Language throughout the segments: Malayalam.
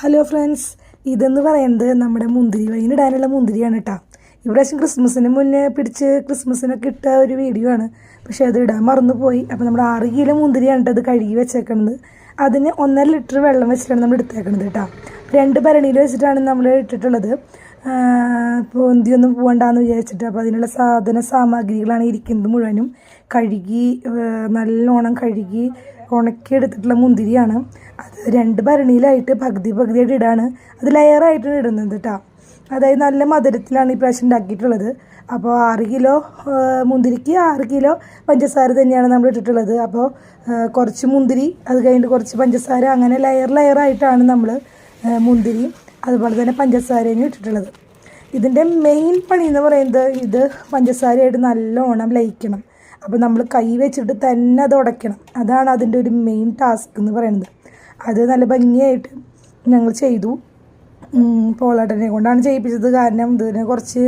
ഹലോ ഫ്രണ്ട്സ് ഇതെന്ന് പറയുന്നത് നമ്മുടെ മുന്തിരി വൈനിടാനുള്ള മുന്തിരിയാണ് കേട്ടോ ഇപ്രാവശ്യം ക്രിസ്മസിന് മുന്നേ പിടിച്ച് ക്രിസ്മസിനൊക്കെ ഇട്ട ഒരു വീഡിയോ ആണ്. പക്ഷേ അത് ഇടാൻ മറന്നുപോയി. അപ്പോൾ നമ്മുടെ ആറ് കിലോ മുന്തിരിയാണ് ട്ടോ അത് കഴുകി വെച്ചേക്കണത്. അതിന് ഒന്നര ലിറ്റർ വെള്ളം വെച്ചിട്ടാണ് നമ്മൾ എടുത്തേക്കുന്നത് കേട്ടോ രണ്ട് ഭരണിയിൽ വെച്ചിട്ടാണ് നമ്മൾ ഇട്ടിട്ടുള്ളത്. പൊന്തിയൊന്നും പോകണ്ടെന്ന് വിചാരിച്ചിട്ട് അപ്പോൾ അതിനുള്ള സാധന സാമഗ്രികളാണ് ഇരിക്കുന്നത് മുഴുവനും. കഴുകി നല്ലോണം കഴുകി ഉണക്കിയെടുത്തിട്ടുള്ള മുന്തിരിയാണ്. അത് രണ്ട് ഭരണിയിലായിട്ട് പകുതി പകുതിയായിട്ട് ഇടാണ്. അത് ലെയറായിട്ടാണ് ഇടുന്നത് കേട്ടോ അതായത് നല്ല മധുരത്തിലാണ് ഈ പ്രാവശ്യം ഉണ്ടാക്കിയിട്ടുള്ളത്. അപ്പോൾ ആറ് കിലോ മുന്തിരിക്ക് ആറ് കിലോ പഞ്ചസാര തന്നെയാണ് നമ്മൾ ഇട്ടിട്ടുള്ളത്. അപ്പോൾ കുറച്ച് മുന്തിരി അത് കഴിഞ്ഞിട്ട് കുറച്ച് പഞ്ചസാര അങ്ങനെ ലെയർ ലെയറായിട്ടാണ് നമ്മൾ മുന്തിരി അതുപോലെ തന്നെ പഞ്ചസാരയും ഇട്ടിട്ടുള്ളത്. ഇതിന്റെ മെയിൻ പണി എന്ന് പറയുന്നത് ഇത് പഞ്ചസാരയായിട്ട് നല്ലോണം ലയിക്കണം. അപ്പോൾ നമ്മൾ കൈ വെച്ചിട്ട് തന്നെ അത് ഉടയ്ക്കണം. അതാണ് അതിന്റെ ഒരു മെയിൻ ടാസ്ക് എന്ന് പറയുന്നത്. അത് നല്ല ഭംഗിയായിട്ട് ഞങ്ങൾ ചെയ്തു. പോളാട്ടനെ കൊണ്ടാണ് ചെയ്യിപ്പിച്ചത്. കാരണം ഇതിന് കുറച്ച്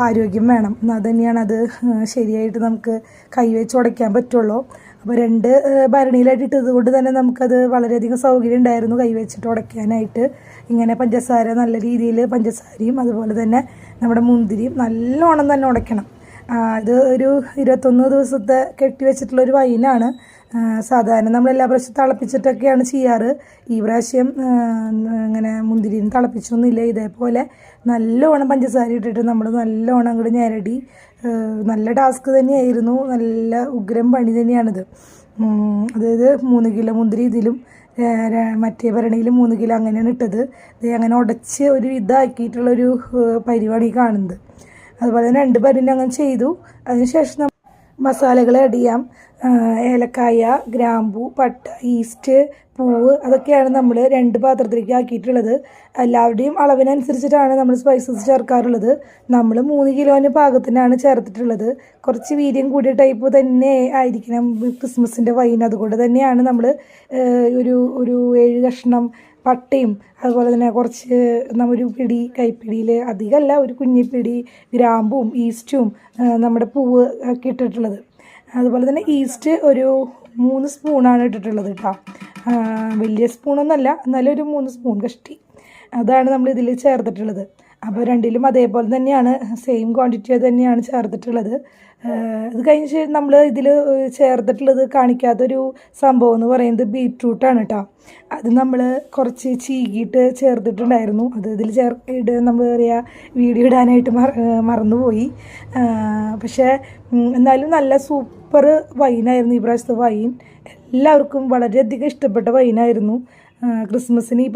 ആരോഗ്യം വേണം. എന്നാൽ തന്നെയാണ് അത് ശരിയായിട്ട് നമുക്ക് കൈവച്ച് ഉടയ്ക്കാൻ പറ്റുള്ളൂ. അപ്പോൾ രണ്ട് ഭരണിയിലായിട്ട് കൊണ്ട് തന്നെ നമുക്കത് വളരെയധികം സൗകര്യം ഉണ്ടായിരുന്നു കൈവച്ചിട്ട് ഉടയ്ക്കാനായിട്ട്. ഇങ്ങനെ പഞ്ചസാര നല്ല രീതിയിൽ പഞ്ചസാരയും അതുപോലെ തന്നെ നമ്മുടെ മുന്തിരിയും നല്ലോണം തന്നെ ഉടയ്ക്കണം. ഇത് ഒരു ഇരുപത്തൊന്ന് ദിവസത്തെ കെട്ടി വെച്ചിട്ടുള്ള ഒരു വൈനാണ്. സാധാരണ നമ്മൾ എല്ലാ പ്രാവശ്യം തിളപ്പിച്ചിട്ടൊക്കെയാണ് ചെയ്യാറ്. ഈ പ്രാവശ്യം ഇങ്ങനെ മുന്തിരിയും തിളപ്പിച്ചൊന്നുമില്ല. ഇതേപോലെ നല്ലോണം പഞ്ചസാര ഇട്ടിട്ട് നമ്മൾ നല്ലോണം അങ്ങോട്ട് ഞരടി നല്ല ടാസ്ക് തന്നെയായിരുന്നു. നല്ല ഉഗ്രം പണി തന്നെയാണിത്. അതായത് മൂന്ന് കിലോ മുന്തിരി ഇതിലും മറ്റേ ഭരണിയിൽ മൂന്ന് കിലോ അങ്ങനെയാണ് ഇട്ടത്. അങ്ങനെ ഉടച്ച് ഒരു ഇതാക്കിയിട്ടുള്ളൊരു പരിപാടി കാണുന്നത്. അതുപോലെ തന്നെ രണ്ട് പരിന്റെ അങ്ങനെ ചെയ്തു. അതിനുശേഷം മസാലകൾ ആഡ് ചെയ്യാം. ഏലക്കായ ഗ്രാമ്പു പട്ട ഈസ്റ്റ് പൂവ് അതൊക്കെയാണ് നമ്മൾ രണ്ട് പാത്രത്തിലേക്ക് ആക്കിയിട്ടുള്ളത്. എല്ലാവരുടെയും അളവിനനുസരിച്ചിട്ടാണ് നമ്മൾ സ്പൈസസ് ചേർക്കാറുള്ളത്. നമ്മൾ മൂന്ന് കിലോന് പാകത്തിനാണ് ചേർത്തിട്ടുള്ളത്. കുറച്ച് വീര്യം കൂടിയ ടൈപ്പ് തന്നെ ആയിരിക്കണം. ക്രിസ്മസിന്റെ വൈൻ അതുകൊണ്ട് തന്നെയാണ് നമ്മൾ ഒരു ഒരു ഏഴ് കഷ്ണം പട്ടയും അതുപോലെ തന്നെ കുറച്ച് ഒരു പിടി കൈപ്പിടിയിൽ അധികമല്ല ഒരു കുഞ്ഞിപ്പിടി ഗ്രാമ്പും ഈസ്റ്റും നമ്മുടെ പൂവ് ഒക്കെ ഇട്ടിട്ടുള്ളത്. അതുപോലെ തന്നെ ഈസ്റ്റ് ഒരു മൂന്ന് സ്പൂണാണ് ഇട്ടിട്ടുള്ളത് കേട്ടോ. വലിയ സ്പൂണൊന്നല്ല എന്നാലും ഒരു മൂന്ന് സ്പൂൺ കഷ്ടി. അതാണ് നമ്മൾ ഇതിൽ ചേർത്തിട്ടുള്ളത്. അപ്പോൾ രണ്ടിലും അതേപോലെ തന്നെയാണ് സെയിം ക്വാണ്ടിറ്റി തന്നെയാണ് ചേർത്തിട്ടുള്ളത്. ഇത് കഴിഞ്ഞ നമ്മൾ ഇതിൽ ചേർത്തിട്ടുള്ളത് കാണിക്കാത്തൊരു സംഭവം എന്ന് പറയുന്നത് ബീട്രൂട്ടാണ് കേട്ടോ അത് നമ്മൾ കുറച്ച് ചീകിയിട്ട് ചേർത്തിട്ടുണ്ടായിരുന്നു. അത് ഇതിൽ ചേർ ഇട നമ്മൾ പറയുക വീഡിയോ ഇടാനായിട്ട് മറ മറന്നുപോയി. പക്ഷേ എന്നാലും നല്ല സൂപ്പർ വൈനായിരുന്നു ഈ പ്രാവശ്യത്തെ വൈൻ എല്ലാവർക്കും വളരെയധികം ഇഷ്ടപ്പെട്ട വൈനായിരുന്നു ക്രിസ്മസിന് ഈ